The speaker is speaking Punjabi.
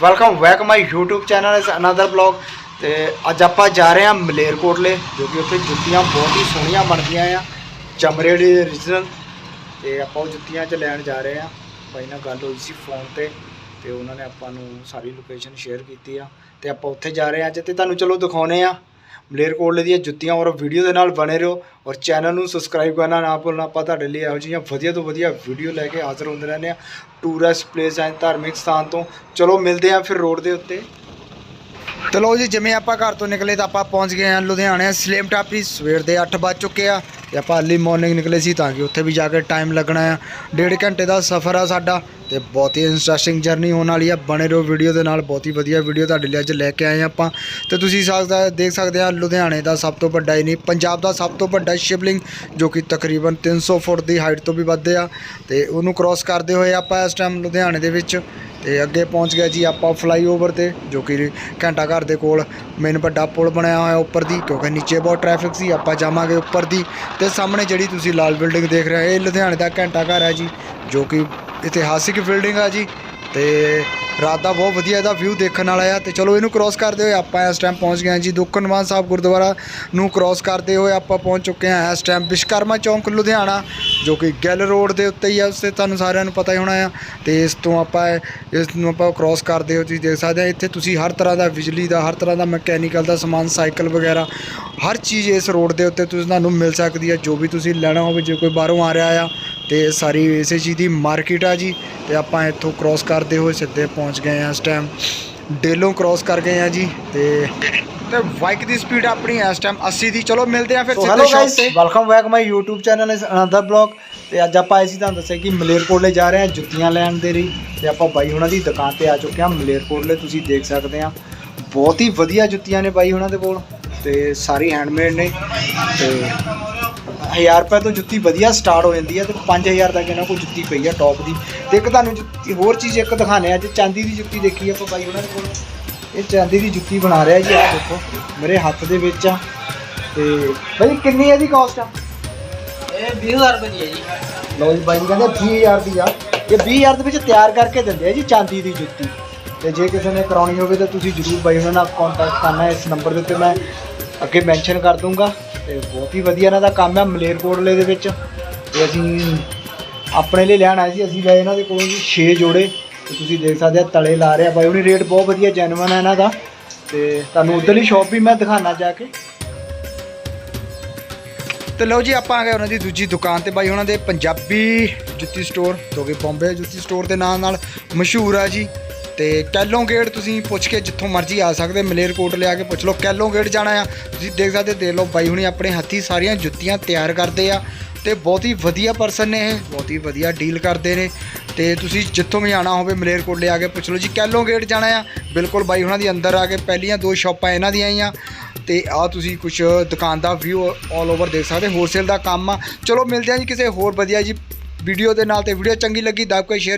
Welcome back my YouTube channel ਇਸ ਅਨਦਰ ਬਲੌਗ ਤੇ ਅੱਜ ਆਪਾਂ ਜਾ ਰਹੇ ਹਾਂ ਮਲੇਰਕੋਟਲੇ ਜੋ ਕਿ ਉੱਥੇ ਜੁੱਤੀਆਂ ਬਹੁਤ ਹੀ ਸੋਹਣੀਆਂ ਬਣਦੀਆਂ ਆ। ਚਮੜੇ ਦੇ origignal ਤੇ ਆਪਾਂ ਉਹ ਜੁੱਤੀਆਂ 'ਚ ਲੈਣ ਜਾ ਰਹੇ ਹਾਂ। ਬਾਈ ਨਾਲ ਗੱਲ ਹੋਈ ਸੀ ਫੋਨ ਤੇ ਤੇ ਉਹਨਾਂ ਨੇ ਆਪਾਂ ਨੂੰ ਸਾਰੀ ਲੋਕੇਸ਼ਨ ਸ਼ੇਅਰ ਕੀਤੀ ਆ। ਤੇ ਆਪਾਂ ਉੱਥੇ ਜਾ ਰਹੇ ਹਾਂ ਅੱਜ ਤੇ ਤੁਹਾਨੂੰ ਚਲੋ ਦਿਖਾਉਨੇ ਆ। ਮਲੇਰਕੋਟਲੇ ਦੀਆਂ ਜੁੱਤੀਆਂ ਔਰ ਵੀਡੀਓ ਦੇ ਨਾਲ ਬਣੇ ਰਹੋ ਔਰ ਚੈਨਲ ਨੂੰ ਸਬਸਕ੍ਰਾਈਬ ਕਰਨਾ ਨਾ ਭੁੱਲਣਾ। ਆਪਾਂ ਤੁਹਾਡੇ ਲਈ ਇਹੋ ਜਿਹੀਆਂ ਵਧੀਆ ਤੋਂ ਵਧੀਆ ਵੀਡੀਓ ਲੈ ਕੇ ਹਾਜ਼ਰ ਹੁੰਦੇ ਰਹਿੰਦੇ ਆ ਟੂਰਿਸਟ ਪਲੇਸ ਐਂਡ ਧਾਰਮਿਕ ਸਥਾਨ ਤੋਂ। ਚਲੋ ਮਿਲਦੇ ਆ ਫਿਰ ਰੋਡ ਦੇ ਉੱਤੇ। ਚਲੋ ਜੀ, ਜਿਵੇਂ ਆਪਾਂ ਘਰ ਤੋਂ ਨਿਕਲੇ ਤਾਂ ਆਪਾਂ ਪਹੁੰਚ ਗਏ ਹਾਂ ਲੁਧਿਆਣੇ, ਸਲੇਮ ਟਾਪੀ। ਸਵੇਰ ਦੇ 8 ਵੱਜ ਚੁੱਕੇ ਆ ਤੇ ਆਪਾਂ ਅਰਲੀ ਮਾਰਨਿੰਗ ਨਿਕਲੇ ਸੀ ਤਾਂ ਕਿ ਉੱਥੇ ਵੀ ਜਾ ਕੇ ਟਾਈਮ ਲੱਗਣਾ ਆ। ਡੇਢ ਘੰਟੇ ਦਾ ਸਫ਼ਰ ਆ ਸਾਡਾ। ਤੇ ਬਹੁਤ ਹੀ ਇੰਟਰਸਟਿੰਗ ਜਰਨੀ ਹੋਣ ਵਾਲੀ ਆ। ਬਣੇ ਰਹੋ ਵੀਡੀਓ ਦੇ ਨਾਲ। ਬਹੁਤ ਹੀ ਵਧੀਆ ਵੀਡੀਓ ਤੁਹਾਡੇ ਲਈ ਅੱਜ ਲੈ ਕੇ ਆਏ ਆਪਾਂ। ਤੇ ਤੁਸੀਂ ਸਕਦਾ ਦੇਖ ਸਕਦੇ ਆ, ਲੁਧਿਆਣੇ ਦਾ ਸਭ ਤੋਂ ਵੱਡਾ ਹੀ ਨਹੀਂ ਪੰਜਾਬ ਦਾ ਸਭ ਤੋਂ ਵੱਡਾ ਸ਼ਿਵਲਿੰਗ, ਜੋ ਕਿ ਤਕਰੀਬਨ 300 ਫੁੱਟ ਦੀ ਹਾਈਟ ਤੋਂ ਵੀ ਵੱਧ ਆ। ਤੇ ਉਹਨੂੰ ਕ੍ਰਾਸ ਕਰਦੇ ਹੋਏ ਆਪਾਂ ਇਸ ਟਾਈਮ ਲੁਧਿਆਣੇ ਦੇ ਵਿੱਚ ਤੇ ਅੱਗੇ ਪਹੁੰਚ ਗਏ ਜੀ ਆਪਾਂ ਫਲਾਈਓਵਰ ਤੇ, ਜੋ ਕਿ ਘੰਟਾ ਘਰ ਦੇ ਕੋਲ ਮੇਨ ਵੱਡਾ ਪੁਲ ਬਣਿਆ ਹੋਇਆ ਉੱਪਰ ਦੀ, ਕਿਉਂਕਿ ਨੀਚੇ ਬਹੁਤ ਟ੍ਰੈਫਿਕ ਸੀ, ਆਪਾਂ ਜਾਵਾਂਗੇ ਉੱਪਰ ਦੀ। ਤੇ ਸਾਹਮਣੇ ਜਿਹੜੀ ਤੁਸੀਂ ਲਾਲ ਬਿਲਡਿੰਗ ਦੇਖ ਰਹੇ ਹੋ, ਇਹ ਲੁਧਿਆਣੇ ਦਾ ਘੰਟਾ ਘਰ ਹੈ ਜੀ। ਜੋ ਕਿ ਇਤਿਹਾਸਿਕ ਬਿਲਡਿੰਗ ਆ ਜੀ ਤੇ ਰਾਤ ਦਾ ਬਹੁਤ ਵਧੀਆ ਇਹਦਾ ਵਿਊ ਦੇਖਣ ਵਾਲਾ ਆ ਤੇ ਚਲੋ ਇਹਨੂੰ ਕ੍ਰਾਸ ਕਰਦੇ ਹੋਏ ਆਪਾਂ ਇਸ ਟਾਈਮ ਪਹੁੰਚ ਗਏ ਹਾਂ ਜੀ ਦੁੱਖਨਵਾਨ ਸਾਹਿਬ ਗੁਰਦੁਆਰਾ ਨੂੰ ਕ੍ਰਾਸ ਕਰਦੇ ਹੋਏ ਆਪਾਂ ਪਹੁੰਚ ਚੁੱਕੇ ਹਾਂ ਇਸ ਟਾਈਮ ਵਿਸ਼ਕਰਮਾ ਚੌਂਕ ਲੁਧਿਆਣਾ, ਜੋ ਕਿ ਗਿੱਲ ਰੋਡ ਦੇ ਉੱਤੇ ਹੀ ਆ, ਉਸੇ ਤੁਹਾਨੂੰ ਸਾਰਿਆਂ ਨੂੰ ਪਤਾ ਹੀ ਹੋਣਾ ਆ ਤੇ ਇਸ ਤੋਂ ਆਪਾਂ ਇਸ ਨੂੰ ਆਪਾਂ ਕ੍ਰਾਸ ਕਰਦੇ ਹੋ ਤੁਸੀਂ ਦੇਖ ਸਕਦੇ ਆ, ਇੱਥੇ ਤੁਸੀਂ ਹਰ ਤਰ੍ਹਾਂ ਦਾ ਬਿਜਲੀ ਦਾ, ਹਰ ਤਰ੍ਹਾਂ ਦਾ ਮਕੈਨੀਕਲ ਦਾ ਸਮਾਨ ਸਾਈਕਲ ਵਗੈਰਾ, ਹਰ ਚੀਜ਼ ਇਸ ਰੋਡ ਦੇ ਉੱਤੇ ਤੁਸੀਂ ਤੁਹਾਨੂੰ ਮਿਲ ਸਕਦੀ ਹੈ ਜੋ ਵੀ ਤੁਸੀਂ ਲੈਣਾ ਹੋਵੇ, ਜੇ ਕੋਈ ਬਾਹਰੋਂ ਆ ਰਿਹਾ ਆ ਤੇ ਸਾਰੀ ਇਸੇ ਚੀਜ਼ ਦੀ ਮਾਰਕੀਟ ਆ ਜੀ ਤੇ ਆਪਾਂ ਇੱਥੋਂ ਕ੍ਰਾਸ ਕਰਦੇ ਹੋਏ ਸਿੱਧੇ ਪਹੁੰਚ ਗਏ ਆ ਇਸ ਟਾਈਮ ਡੇਲੋਂ ਕ੍ਰਾਸ ਕਰ ਗਏ ਆ ਜੀ ਤੇ ਤੇ ਬਾਈਕ ਦੀ ਸਪੀਡ ਆਪਣੀ ਇਸ ਟਾਈਮ 80 ਦੀ। ਚਲੋ ਮਿਲਦੇ ਆ ਫਿਰ ਸਿੱਧੇ ਸ਼ਾਪ guys, ਤੇ। Welcome back my YouTube channel ਇਸ ਅਨਦਰ ਬਲੌਗ ਤੇ ਅੱਜ ਆਪਾਂ ਅਸੀਂ ਤੁਹਾਨੂੰ ਦੱਸਿਆ ਕਿ ਮਲੇਰਕੋਟਲੇ ਜਾ ਰਹੇ ਹਾਂ ਜੁੱਤੀਆਂ ਲੈਣ ਦੇ ਲਈ। ਤੇ ਆਪਾਂ ਬਾਈ ਹੁਣਾਂ ਦੀ ਦੁਕਾਨ ਤੇ ਆ ਚੁੱਕੇ ਹਾਂ ਮਲੇਰਕੋਟਲੇ ਤੁਸੀਂ ਦੇਖ ਸਕਦੇ ਆ ਬਹੁਤ ਹੀ ਵਧੀਆ ਜੁੱਤੀਆਂ ਨੇ ਬਾਈ ਹੁਣਾਂ ਦੇ ਕੋਲ। ਤੇ ਸਾਰੀ ਹੈਂਡਮੇਡ ਨੇ। ਤੇ 1000 ਰੁਪਏ ਤੋਂ ਜੁੱਤੀ ਵਧੀਆ ਸਟਾਰਟ ਹੋ ਜਾਂਦੀ ਹੈ ਤੇ 5000 ਤੱਕ ਇਹਨਾਂ ਕੋਲ ਜੁੱਤੀ ਪਈ ਆ ਟੌਪ ਦੀ। ਤੇ ਇੱਕ ਤੁਹਾਨੂੰ ਜੁੱਤੀ ਹੋਰ ਚੀਜ਼ ਇੱਕ ਦਿਖਾਣੇ ਅੱਜ ਚਾਂਦੀ ਦੀ ਜੁੱਤੀ ਦੇਖੀ ਆਪਾਂ ਬਾਈ ਹੁਣਾਂ ਦੇ ਕੋਲ। ਇਹ ਚਾਂਦੀ ਦੀ ਜੁੱਤੀ ਬਣਾ ਰਿਹਾ ਜੀ ਆਹ ਦੇਖੋ ਮੇਰੇ ਹੱਥ ਦੇ ਵਿੱਚ ਆ। ਤੇ ਬਾਈ ਕਿੰਨੀ ਇਹਦੀ ਕਾਸਟ ਆ? ਇਹ 20000 ਰੁਪਏ ਦੀ ਹੈ ਜੀ। ਲੋ ਜੀ ਬਾਈ ਕਹਿੰਦੇ 20000 ਦੀ ਆ। ਇਹ 20000 ਦੇ ਵਿੱਚ ਤਿਆਰ ਕਰਕੇ ਦਿੰਦੇ ਆ ਜੀ ਚਾਂਦੀ ਦੀ ਜੁੱਤੀ। ਤੇ ਜੇ ਕਿਸੇ ਨੇ ਕਰਾਉਣੀ ਹੋਵੇ ਤਾਂ ਤੁਸੀਂ ਜਰੂਰ ਬਾਈ ਉਹਨਾਂ ਨਾਲ ਕੰਟੈਕਟ ਕਰਨਾ ਇਸ ਨੰਬਰ ਦੇ ਉੱਤੇ ਮੈਂ ਅੱਗੇ ਮੈਂਸ਼ਨ ਕਰ ਦੂੰਗਾ ਤੇ ਬਹੁਤ ਹੀ ਵਧੀਆ ਇਹਨਾਂ ਦਾ ਕੰਮ ਹੈ ਮਲੇਰਕੋਟਲੇ ਦੇ ਵਿੱਚ। ਤੇ ਅਸੀਂ ਆਪਣੇ ਲਈ ਲੈਣ ਆਏ ਸੀ, ਅਸੀਂ ਲਏ ਇਹਨਾਂ ਦੇ ਕੋਲੋਂ ਜੀ 6 ਜੋੜੇ। ਤੇ ਤੁਸੀਂ ਦੇਖ ਸਕਦੇ ਆ ਤਲੇ ਲਾ ਰਿਹਾ ਬਾਈ ਉਹਨੇ ਰੇਟ ਬਹੁਤ ਵਧੀਆ ਜੈਨੂਇਨ ਹੈ ਇਹਨਾਂ ਦਾ। ਤੇ ਤੁਹਾਨੂੰ ਉਧਰਲੀ ਸ਼ਾਪ ਵੀ ਮੈਂ ਦਿਖਾਣਾ ਜਾ ਕੇ। ਤੇ ਲਓ ਜੀ, ਆਪਾਂ ਆ ਗਏ ਉਹਨਾਂ ਦੀ ਦੂਜੀ ਦੁਕਾਨ ਤੇ। ਬਾਈ, ਉਹਨਾਂ ਦੇ ਪੰਜਾਬੀ ਜੁੱਤੀ ਸਟੋਰ ਜੋ ਕਿ ਬੰਬੇ ਜੁੱਤੀ ਸਟੋਰ ਦੇ ਨਾਂ ਨਾਲ ਮਸ਼ਹੂਰ ਆ ਜੀ। ਤੇ ਕੈਲੋਂ ਗੇਟ ਤੁਸੀਂ ਪੁੱਛ ਕੇ ਜਿੱਥੋਂ ਮਰਜ਼ੀ ਆ ਸਕਦੇ ਮਲੇਰਕੋਟ ਲਿਆ ਕੇ ਪੁੱਛ ਲਓ, ਕੈਲੋਂ ਗੇਟ ਜਾਣਾ ਆ। ਤੁਸੀਂ ਦੇਖ ਸਕਦੇ, ਦੇਖ ਲਓ ਬਾਈ ਹੁਣੀ ਆਪਣੇ ਹੱਥੀ ਸਾਰੀਆਂ ਜੁੱਤੀਆਂ ਤਿਆਰ ਕਰਦੇ ਆ ਤੇ ਬਹੁਤ ਹੀ ਵਧੀਆ ਪਰਸਨ ਨੇ ਇਹ, ਬਹੁਤ ਹੀ ਵਧੀਆ ਡੀਲ ਕਰਦੇ ਨੇ। ਤੇ ਤੁਸੀਂ ਜਿੱਥੋਂ ਵੀ ਆਣਾ ਹੋਵੇ ਮਲੇਰਕੋਟ ਲਿਆ ਕੇ ਪੁੱਛ ਲਓ ਜੀ, ਕੈਲੋਂ ਗੇਟ ਜਾਣਾ ਆ। ਬਿਲਕੁਲ ਬਾਈ ਹੁਣਾਂ ਦੀ ਅੰਦਰ ਆ ਕੇ ਪਹਿਲੀਆਂ ਦੋ ਸ਼ਾਪਾਂ ਇਹਨਾਂ ਦੀਆਂ ਹੀ ਆ ਤੇ ਆ ਤੁਸੀਂ ਕੁਝ ਦੁਕਾਨ ਦਾ ਵਿਊ ਆਲ ਓਵਰ ਦੇਖ ਸਕਦੇ ਹੋਲਸੇਲ ਦਾ ਕੰਮ ਆ। ਚਲੋ ਮਿਲਦੇ ਆ ਜੀ ਕਿਸੇ ਹੋਰ ਵਧੀਆ ਜੀ ਵੀਡੀਓ ਦੇ ਨਾਲ ਤੇ ਵੀਡੀਓ ਚੰਗੀ ਲੱਗੀ, ਦੱਬ ਕੇ ਸ਼ੇਅਰ